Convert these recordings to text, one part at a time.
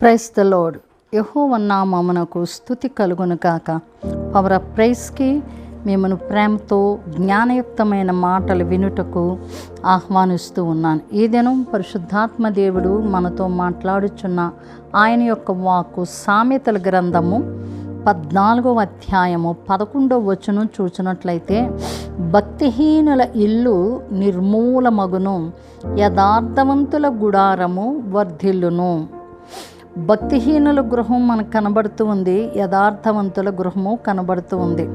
Price the load యహోవన్నామమునకు స్థుతి కలుగును కాక పవర్ ఆఫ్ ప్రైస్కి మిమ్మను ప్రేమతో జ్ఞానయుక్తమైన మాటలు వినుటకు ఆహ్వానిస్తూ ఉన్నాను. ఈ దినం పరిశుద్ధాత్మ దేవుడు మనతో మాట్లాడుచున్న ఆయన యొక్క వాక్కు సామెతల గ్రంథము పద్నాలుగవ అధ్యాయము పదకొండవ వచనం చూచినట్లయితే భక్తిహీనుల ఇల్లు నిర్మూలమగును యథార్థవంతుల గుడారము వర్ధిల్లును. భక్తిహీనుల గృహం మనకు కనబడుతూ ఉంది యథార్థవంతుల గృహము కనబడుతూ ఉంది.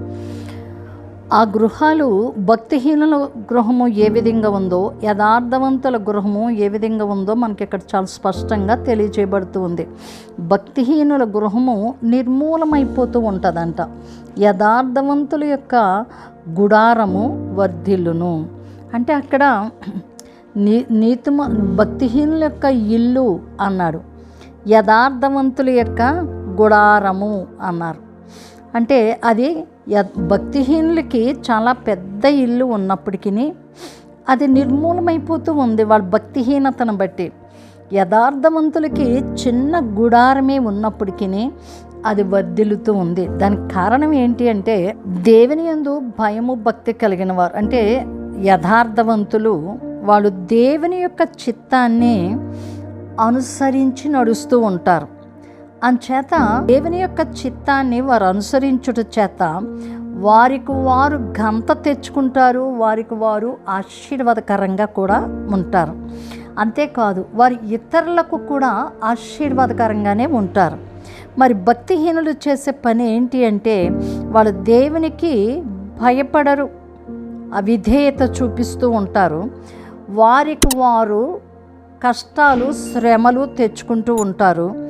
ఆ గృహాలు భక్తిహీనుల గృహము ఏ విధంగా ఉందో యథార్థవంతుల గృహము ఏ విధంగా ఉందో మనకి ఇక్కడ చాలా స్పష్టంగా తెలియజేయబడుతూ ఉంది. భక్తిహీనుల గృహము నిర్మూలమైపోతూ ఉంటుందంట. యథార్థవంతుల యొక్క గుడారము వర్ధిల్లును. అంటే అక్కడ నీ నీతిమ భక్తిహీనుల యొక్క ఇల్లు అన్నాడు. యథార్థవంతుల యొక్క గుడారము అన్నారు. అంటే అది య- భక్తిహీనులకి చాలా పెద్ద ఇల్లు ఉన్నప్పటికీ అది నిర్మూలమైపోతూ ఉంది వాళ్ళ భక్తిహీనతను బట్టి. యథార్థవంతులకి చిన్న గుడారమే ఉన్నప్పటికీ అది వర్ధిల్లుతూ ఉంది. దానికి కారణం ఏంటి అంటే దేవుని యందు భయము భక్తి కలిగిన వారు అంటే యథార్థవంతులు వాళ్ళు దేవుని యొక్క చిత్తాన్ని అనుసరించి నడుస్తూ ఉంటారు. అంచేత దేవుని యొక్క చిత్తాన్ని వారు అనుసరించుట చేత వారికి వారు ఘనత తెచ్చుకుంటారు వారికి వారు ఆశీర్వాదకరంగా కూడా ఉంటారు. అంతేకాదు వారి ఇతరులకు కూడా ఆశీర్వాదకరంగానే ఉంటారు. మరి భక్తిహీనులు చేసే పని ఏంటి అంటే వాళ్ళు దేవునికి భయపడరు అవిధేయత చూపిస్తూ ఉంటారు. వారికి వారు కష్టాలు శ్రమలు తెచ్చుకుంటూ ఉంటారు.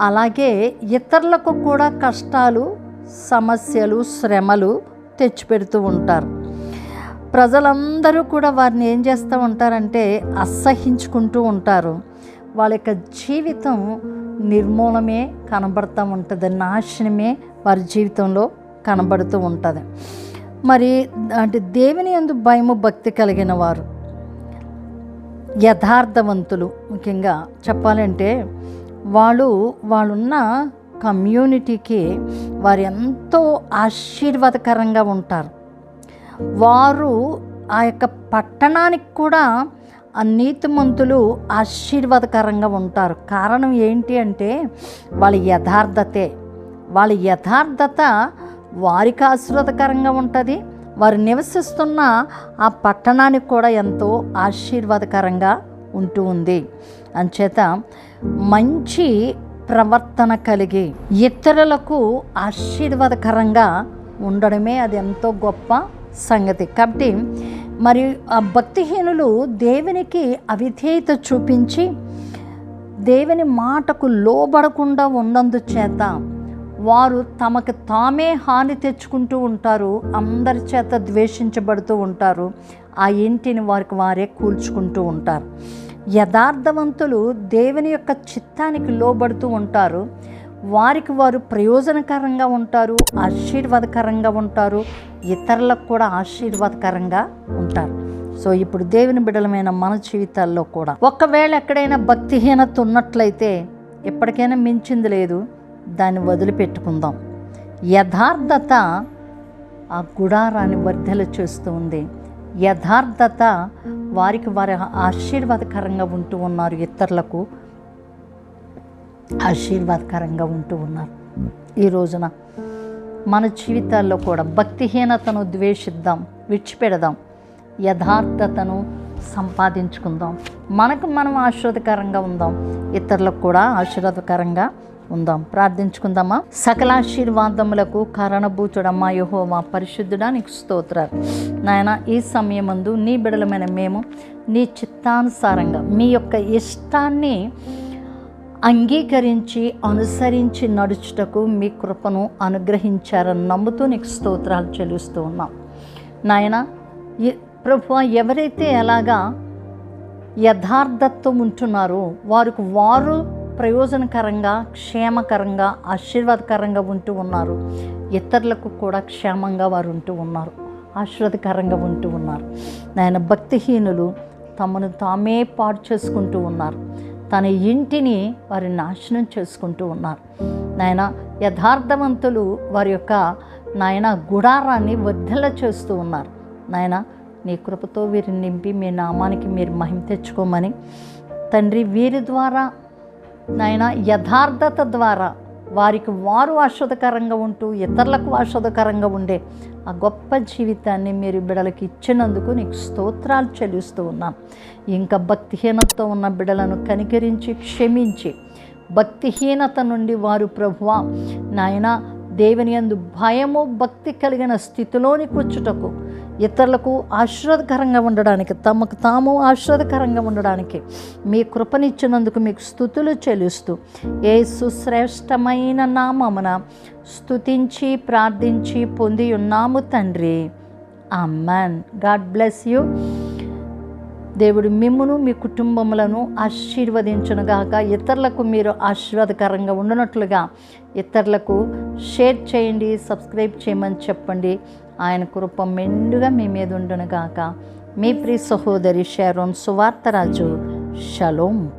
అలాగే ఇతరులకు కూడా కష్టాలు సమస్యలు శ్రమలు తెచ్చిపెడుతూ ఉంటారు. ప్రజలందరూ కూడా వారిని ఏం చేస్తూ ఉంటారంటే అసహించుకుంటూ ఉంటారు. వాళ్ళ యొక్క జీవితం నిర్మూలమే కనబడుతూ ఉంటుంది నాశనమే వారి జీవితంలో కనబడుతూ ఉంటుంది. మరి అంటే దేవుని యందు భయము భక్తి కలిగిన వారు యథార్థవంతులు. ముఖ్యంగా చెప్పాలంటే వాళ్ళు వాళ్ళున్న కమ్యూనిటీకి వారు ఎంతో ఆశీర్వాదకరంగా ఉంటారు. వారు ఆ యొక్క పట్టణానికి కూడా ఆ నీతిమంతులు ఆశీర్వాదకరంగా ఉంటారు. కారణం ఏంటి అంటే వాళ్ళ యథార్థతే. వాళ్ళ యథార్థత వారికి ఆశీర్వాదకరంగా ఉంటుంది. వారు నివసిస్తున్న ఆ పట్టణానికి కూడా ఎంతో ఆశీర్వాదకరంగా ఉంటూ ఉంది. అంచేత మంచి ప్రవర్తన కలిగి ఇతరులకు ఆశీర్వాదకరంగా ఉండడమే అది ఎంతో గొప్ప సంగతి. కాబట్టి మరి ఆ భక్తిహీనులు దేవునికి అవిధేయత చూపించి దేవుని మాటకు లోబడకుండా ఉన్నందుచేత వారు తమకు తామే హాని తెచ్చుకుంటూ ఉంటారు అందరి చేత ద్వేషించబడుతూ ఉంటారు ఆ ఇంటిని వారికి వారే కూల్చుకుంటూ ఉంటారు. యథార్థవంతులు దేవుని యొక్క చిత్తానికి లోబడుతూ ఉంటారు. వారికి వారు ప్రయోజనకరంగా ఉంటారు ఆశీర్వాదకరంగా ఉంటారు ఇతరులకు కూడా ఆశీర్వాదకరంగా ఉంటారు. సో ఇప్పుడు దేవుని బిడలమైన మన జీవితాల్లో కూడా. ఒకవేళ ఎక్కడైనా భక్తిహీనత ఉన్నట్లయితే ఎప్పటికైనా మించింది లేదు. దాన్ని వదిలిపెట్టుకుందాం. యథార్థత ఆ గుడారాన్ని వర్ధల చేస్తూ ఉంది. యథార్థత వారికి వారి ఆశీర్వాదకరంగా ఉంటూ ఉన్నారు ఇతరులకు. ఆశీర్వాదకరంగా ఉంటూ ఉన్నారు. ఈ రోజున మన జీవితాల్లో కూడా భక్తిహీనతను ద్వేషిద్దాం విడిచిపెడదాం. యథార్థతను సంపాదించుకుందాం. మనకు మనం ఆశీర్వాదకరంగా ఉందాం. ఇతరులకు కూడా ఆశీర్వాదకరంగా ఉందాం. ప్రార్థించుకుందామా? సకలాశీర్వాదములకు కారణభూతుడమ్మా యహో పరిశుద్ధుడా నీకు స్తోత్రాలు. నాయన ఈ సమయమందు నీ బిడలమైన మేము నీ చిత్తానుసారంగా మీ యొక్క ఇష్టాన్ని అంగీకరించి అనుసరించి నడుచుటకు మీ కృపను అనుగ్రహించారని నమ్ముతూ నీకు స్తోత్రాలు చెల్లిస్తూ ఉన్నాం. నాయన ప్రభు ఎవరైతే ఎలాగా యథార్థత్వం ఉంటున్నారో వారికి వారు ప్రయోజనకరంగా క్షేమకరంగా ఆశీర్వాదకరంగా ఉంటూ ఉన్నారు. ఇతరులకు కూడా క్షేమంగా వారు ఉంటూ ఉన్నారు. ఆశీర్వాదకరంగా ఉంటూ ఉన్నారు. నాయన భక్తిహీనులు తమను తామే పాడు చేసుకుంటూ ఉన్నారు. తన ఇంటిని వారి నాశనం చేసుకుంటూ ఉన్నారు. నాయన యథార్థవంతులు వారి యొక్క నాయన గుడారాన్ని వర్ధల చేస్తూ ఉన్నారు. నాయన నీ కృపతో వీరిని నింపి మీ నామానికి మీరు మహిమ తెచ్చుకోమని తండ్రి వీరి ద్వారా నాయన యథార్థత ద్వారా వారికి వారు ఆస్వాదకరంగా ఉంటూ ఇతరులకు ఆస్వాదకరంగా ఉండే ఆ గొప్ప జీవితాన్ని మీరు బిడలకి ఇచ్చినందుకు నీకు స్తోత్రాలు చెల్లిస్తూ ఉన్నాను ఇంకా భక్తిహీనతతో ఉన్న బిడలను కనికరించి క్షమించి భక్తిహీనత నుండి వారు ప్రభువా నాయన దేవుని యందు భయము భక్తి కలిగిన స్థితిలోనికి వచ్చుటకు ఇతరులకు ఆశీర్వాదకరంగా ఉండడానికి తమకు తాము ఆశీర్వాదకరంగా ఉండడానికి మీ కృపనిచ్చినందుకు మీకు స్థుతులు చెల్లిస్తూ ఏ సుశ్రేష్టమైన నామమున స్థుతించి ప్రార్థించి పొంది ఉన్నాము తండ్రి. Amen God bless you. దేవుడు మిమ్మును మీ కుటుంబములను ఆశీర్వదించునుగాక. ఇతరులకు మీరు ఆశీర్వాదకరంగా ఉండనట్లుగా ఇతరులకు షేర్ చేయండి సబ్స్క్రైబ్ చేయమని చెప్పండి. ఆయన కృప మెండుగా మీ మీద ఉండునుగాక. మీ ప్రియ సహోదరి షారోన్ సువార్తరాజు. షలోం.